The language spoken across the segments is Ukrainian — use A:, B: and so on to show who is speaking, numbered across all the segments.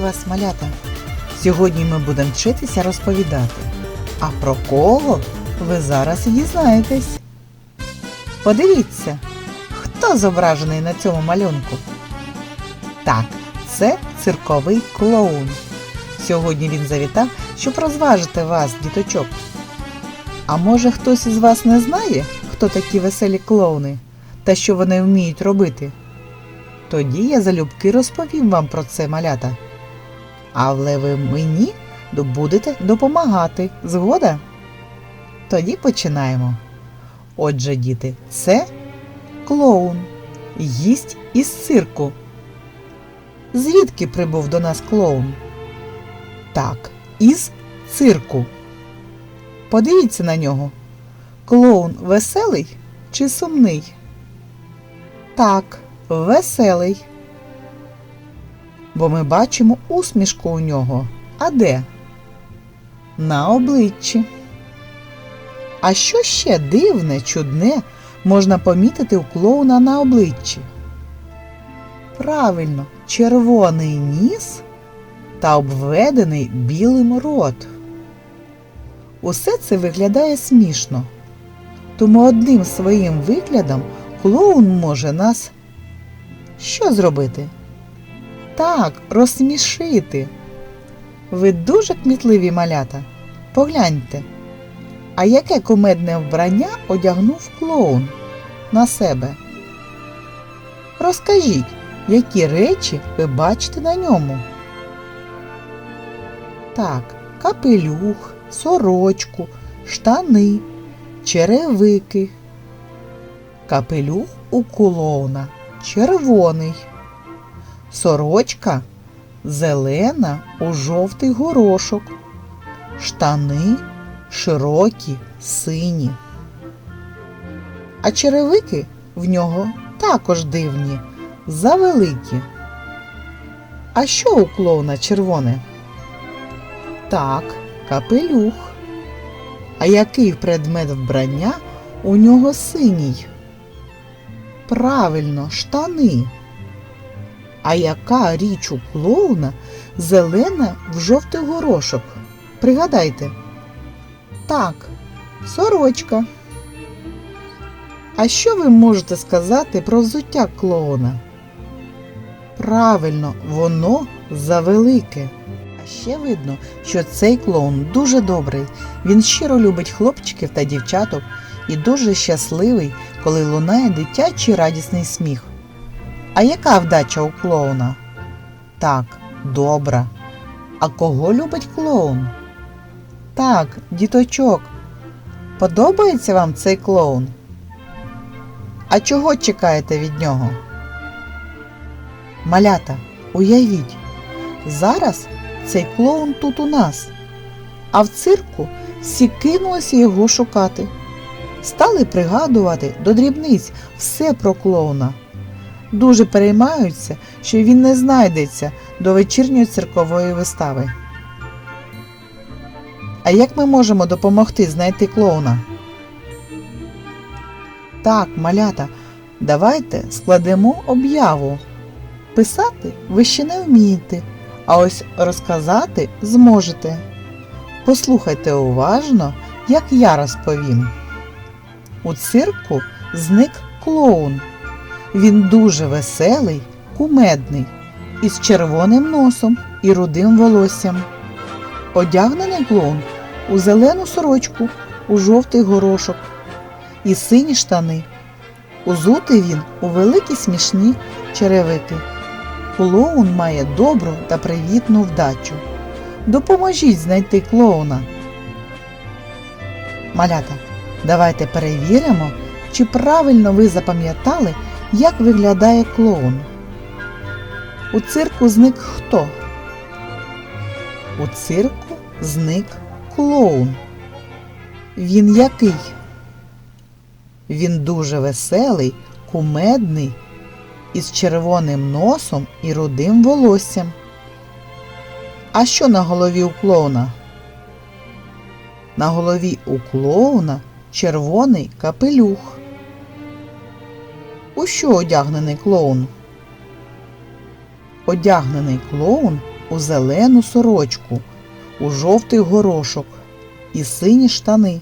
A: Вас, малята! Сьогодні ми будемо вчитися розповідати. А про кого ви зараз і дізнаєтесь. Подивіться, хто зображений на цьому малюнку. Так, це цирковий клоун. Сьогодні він завітав, щоб розважити вас, діточок. А може хтось із вас не знає, хто такі веселі клоуни та що вони вміють робити? Тоді я залюбки розповім вам про це малята. Але ви мені будете допомагати. Згода? Тоді починаємо. Отже, діти, це клоун, гість із цирку. Звідки прибув до нас клоун? Так, із цирку. Подивіться на нього. Клоун веселий чи сумний? Так, веселий. Бо ми бачимо усмішку у нього. А де? На обличчі. А що ще дивне, чудне можна помітити у клоуна на обличчі? Правильно, червоний ніс та обведений білим рот. Усе це виглядає смішно. Тому одним своїм виглядом клоун може нас що зробити? Так, розсмішити. Ви дуже кмітливі малята. Погляньте. А яке кумедне вбрання одягнув клоун на себе? Розкажіть, які речі ви бачите на ньому? Так, капелюх, сорочку, штани, черевики. Капелюх у клоуна червоний. Сорочка зелена у жовтий горошок. Штани широкі, сині. А черевики в нього також дивні, завеликі. А що у клоуна червоне? Так, капелюх. А який предмет вбрання у нього синій? Правильно, штани. А яка річ у клоуна зелена в жовтий горошок? Пригадайте. Так, сорочка. А що ви можете сказати про взуття клоуна? Правильно, воно завелике. А ще видно, що цей клоун дуже добрий. Він щиро любить хлопчиків та дівчаток і дуже щасливий, коли лунає дитячий радісний сміх. А яка вдача у клоуна? Так, добра. А кого любить клоун? Так, діточок. Подобається вам цей клоун? А чого чекаєте від нього? Малята, уявіть, зараз цей клоун тут у нас, а в цирку всі кинулися його шукати. Стали пригадувати до дрібниць все про клоуна. Дуже переймаються, що він не знайдеться до вечірньої циркової вистави. А як ми можемо допомогти знайти клоуна? Так, малята, давайте складемо об'яву. Писати ви ще не вмієте, а ось розказати зможете. Послухайте уважно, як я розповім. У цирку зник клоун. Він дуже веселий, кумедний, із червоним носом і рудим волоссям. Одягнений клоун у зелену сорочку, у жовтий горошок і сині штани. Узутий він у великі смішні черевики. Клоун має добру та привітну вдачу. Допоможіть знайти клоуна. Малята, давайте перевіримо, чи правильно ви запам'ятали, як виглядає клоун. У цирку зник хто? У цирку зник клоун. Він який? Він дуже веселий, кумедний, із червоним носом і рудим волоссям. А що на голові у клоуна? На голові у клоуна червоний капелюх. У що одягнений клоун? Одягнений клоун у зелену сорочку, у жовтий горошок і сині штани.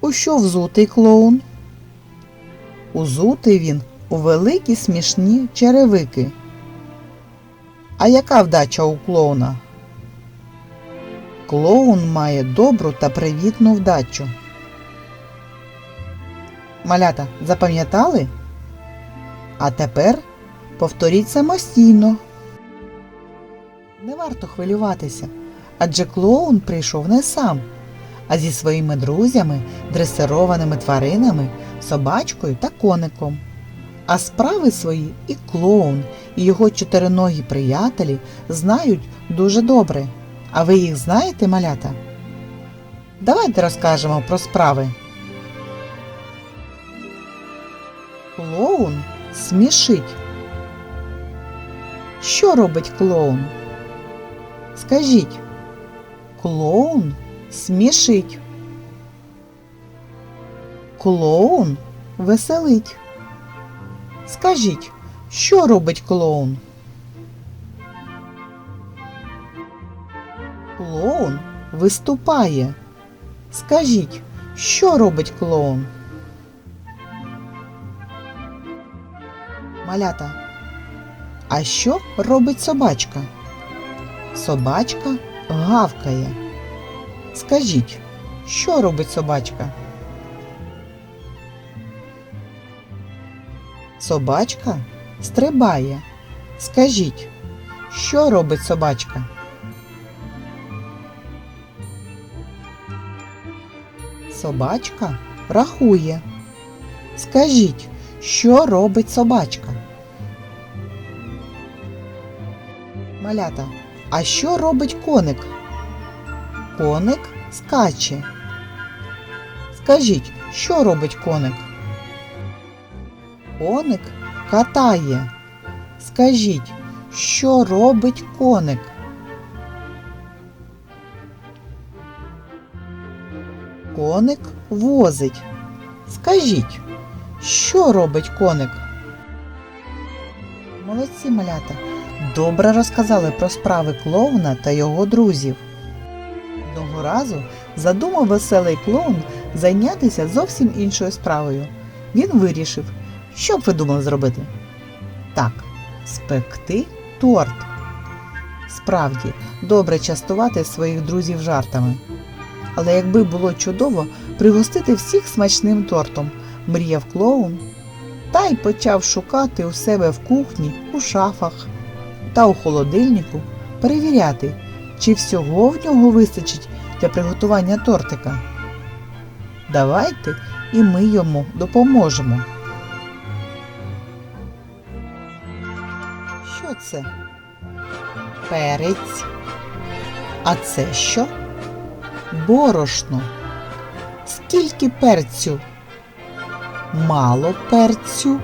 A: У що взутий клоун? Узутий він у великі смішні черевики. А яка вдача у клоуна? Клоун має добру та привітну вдачу. Малята, запам'ятали? А тепер повторіть самостійно. Не варто хвилюватися, адже клоун прийшов не сам, а зі своїми друзями, дресированими тваринами, собачкою та коником. А справи свої і клоун, і його чотириногі приятелі знають дуже добре. А ви їх знаєте, малята? Давайте розкажемо про справи. Клоун смішить. Що робить клоун? Скажіть, клоун смішить. Клоун веселить. Скажіть, що робить клоун? Клоун виступає. Скажіть, що робить клоун? Малята. А що робить собачка? Собачка гавкає. Скажіть, що робить собачка? Собачка стрибає. Скажіть, що робить собачка? Собачка рахує. Скажіть, що робить собачка? Малята, а що робить коник? Коник скаче. Скажіть, що робить коник? Коник катає. Скажіть, що робить коник? Коник возить. Скажіть, що робить коник? Молодці малята. Добре розказали про справи клоуна та його друзів. Одного разу задумав веселий клоун зайнятися зовсім іншою справою. Він вирішив, що б ви думали зробити? Так, спекти торт. Справді, добре частувати своїх друзів жартами. Але якби було чудово пригостити всіх смачним тортом, мріяв клоун, та й почав шукати у себе в кухні, у шафах та у холодильнику, перевіряти, чи всього в нього вистачить для приготування тортика. Давайте і ми йому допоможемо. Що це? Перець. А це що? Борошно. Скільки перцю? Мало перцю.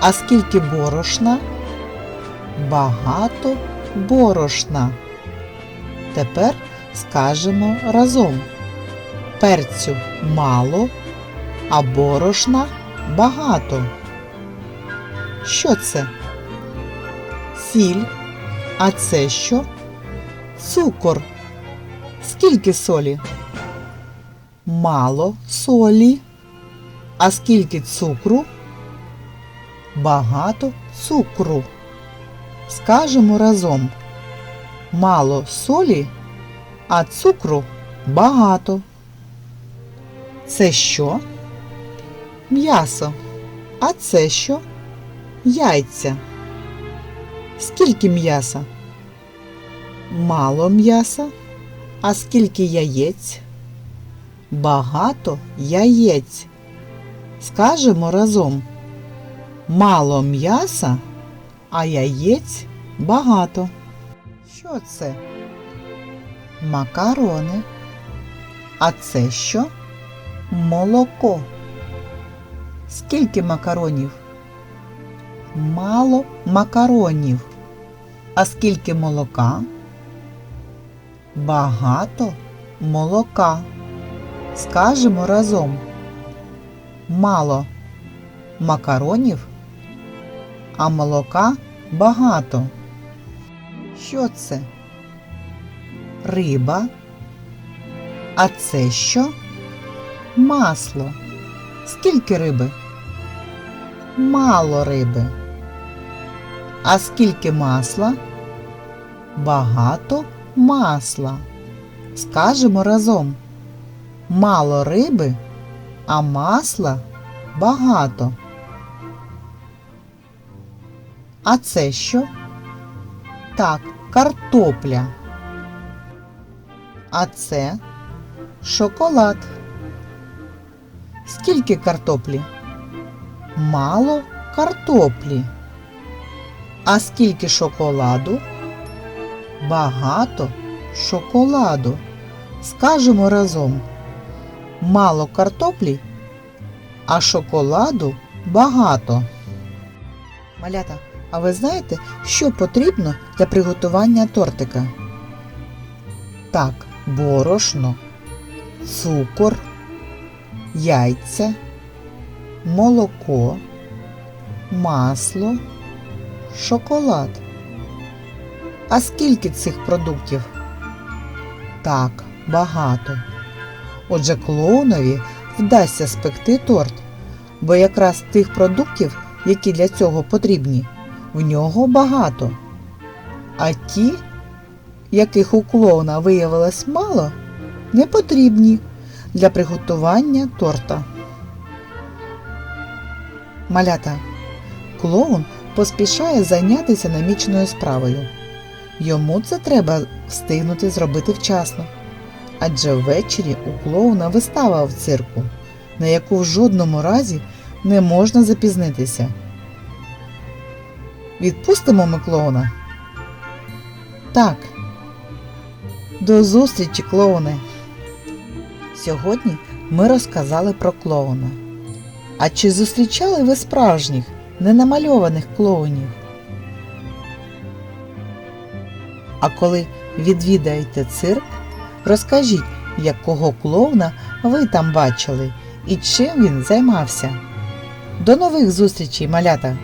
A: А скільки борошна? Багато борошна. Тепер скажемо разом. Перцю мало, а борошна багато. Що це? Сіль. А це що? Цукор. Скільки солі? Мало солі. А скільки цукру? Багато цукру. Скажемо разом. Мало солі, а цукру багато. Це що? М'ясо. А це що? Яйця. Скільки м'яса? Мало м'яса. А скільки яєць? Багато яєць. Скажемо разом. Мало м'яса, а яєць багато. Що це? Макарони. А це що? Молоко. Скільки макаронів? Мало макаронів. А скільки молока? Багато молока. Скажемо разом. Мало макаронів, а молока багато. Що це? Риба. А це що? Масло. Скільки риби? Мало риби. А скільки масла? Багато масла. Скажемо разом. Мало риби, а масла багато. А це що? Так, картопля. А це шоколад. Скільки картоплі? Мало картоплі. А скільки шоколаду? Багато шоколаду. Скажемо разом. Мало картоплі, а шоколаду багато. Малята, а ви знаєте, що потрібно для приготування тортика? Так, борошно, цукор, яйця, молоко, масло, шоколад. А скільки цих продуктів? Так, багато. Отже, клоунові вдасться спекти торт, бо якраз тих продуктів, які для цього потрібні, в нього багато. А ті, яких у клоуна виявилось мало, не потрібні для приготування торта. Малята. Клоун поспішає зайнятися наміченою справою. Йому це треба встигнути зробити вчасно. Адже ввечері у клоуна вистава в цирку, на яку в жодному разі не можна запізнитися. Відпустимо ми клоуна? Так. До зустрічі, клоуни! Сьогодні ми розказали про клоуна. А чи зустрічали ви справжніх, ненамальованих клоунів? А коли відвідаєте цирк, розкажіть, якого клоуна ви там бачили і чим він займався. До нових зустрічей, малята!